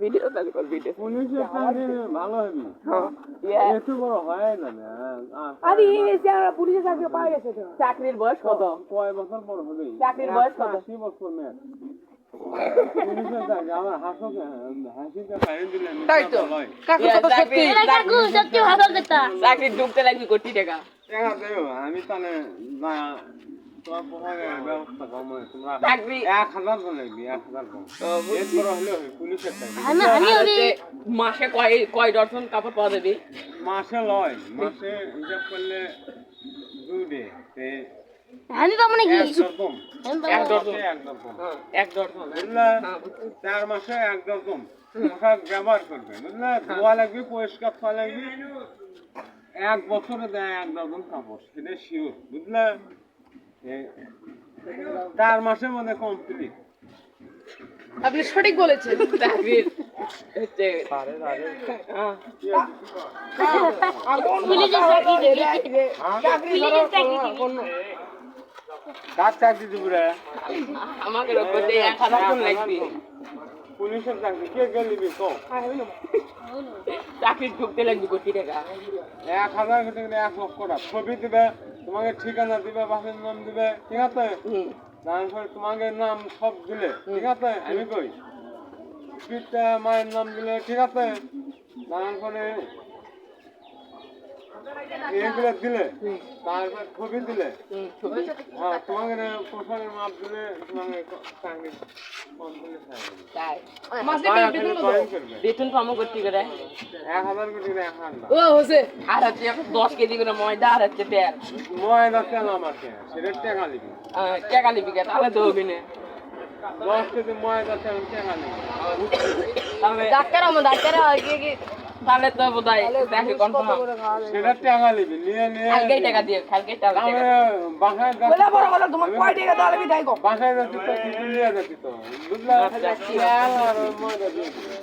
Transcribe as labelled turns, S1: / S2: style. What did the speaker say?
S1: Video চালু কর video.
S2: ভালো হবি।
S1: হ্যাঁ
S2: এত বড় হয় না না আরে
S3: এই এসে আমরা পুলিশের চাকরি পাই গেছে তো।
S1: চাকরির বয়স কত?
S2: কয় বছর পর হবে?
S1: চাকরির বয়স কত?
S2: আশি বছর মেয়াদ দেও আমি তাহলে হয়
S4: ওরে
S1: হচ্ছে মাসে কয় কাপড় পাওয়া যাবে?
S2: মাসে লয় মাসে হিসাব করলে দুই
S4: আমি পাবো নাকি
S2: এক
S1: হ্যাঁ,
S2: বুঝলে? চার মাসে এক পোশাক ব্যবহার করবে বুঝলে? ধোয়া লাগবে পরিষ্কার করা লাগবে। এক বছরে দেয় এক ডজন কাপড় সেটা শিওর বুঝলে? চার মাসের মধ্যে কমপ্লিট
S3: আপনি সঠিক বলেছেন।
S1: চাকরির
S4: চাকরি দিবি চাকরি দিবি
S2: কার চাকরি দিব
S1: আমাকে এক হাজার লাগবে।
S2: পুলিশের চাকরি। কে
S1: চাকরি ঢুকতে লাগবে কোটি টাকা।
S2: এক হাজার এক লক্ষ টাকা। ছবি দিবে। তোমাকে ঠিকানা দিবে বাসের নাম দিবে ঠিক আছে? তারপরে তোমাকে নাম সব দিলে ঠিক আছে? আমি কই? পিতা মায়ের নাম দিলে ঠিক আছে? তারপরে এগুলো দিলে তারপরে ছবি দিলে। হ্যাঁ তোমাকে না মাপ দিলে তোমাকে চাকরি
S3: বেতন
S1: পাবো কোটি করে?
S2: এক হাজার কোটি করে এক হাজার।
S3: ও হোসে
S1: আর হচ্ছে দশ কেজি করে ময়দা আর হচ্ছে তেল।
S2: ময়দা তেল সেটা টাকা
S1: আহ, টাকা তাহলে তো হবে না।
S2: দশ কেজি ময়দা তেল টাকা নিবি
S3: ডাক্তার আমার ডাক্তার
S1: তাহলে তো বোধ হয় দেখে কনফার্ম
S2: সেটা টাকা নিবি নিয়ে নিয়ে।
S1: কালকেই টাকা দিয়ে কালকেই টাকা
S2: আমি বাসায়
S3: বলে বড় কথা তোমার কয় টাকা দাও আমি দেখাই
S2: বাসায় যাচ্ছি তো কিছু নিয়ে যাচ্ছি তো। বুঝলে?
S1: ঠিক
S2: তেল আর ময়দা দিয়ে দিবি।